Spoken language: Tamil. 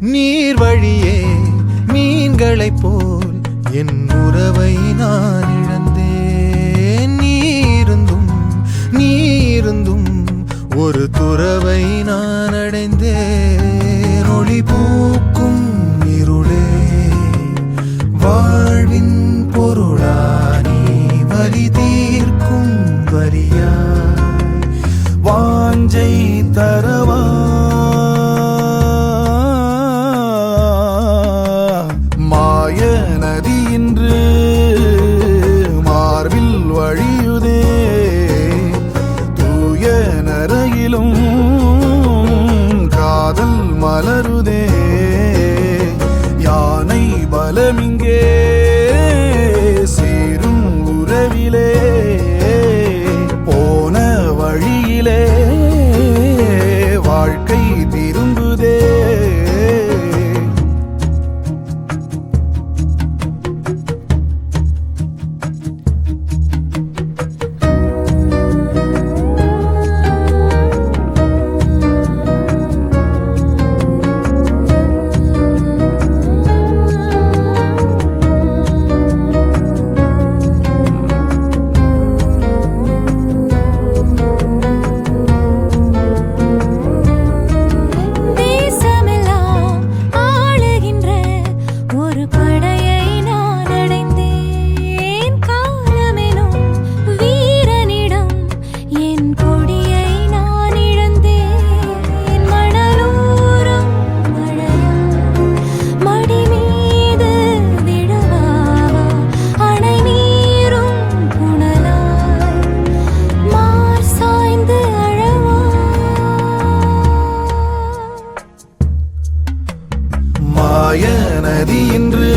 நீர் வழியே மீன்களைப் போல் என் உறவை நான் இழந்தேன். நீருந்தும் நீருந்தும் ஒரு துறவை நான் அடைந்தேன். ஒளி பூக்கும் இருளே வாழ்வின் பொருளானி வரி தீர்க்கும் வரியா வாஞ்சை தர மலருதே. நதியின்று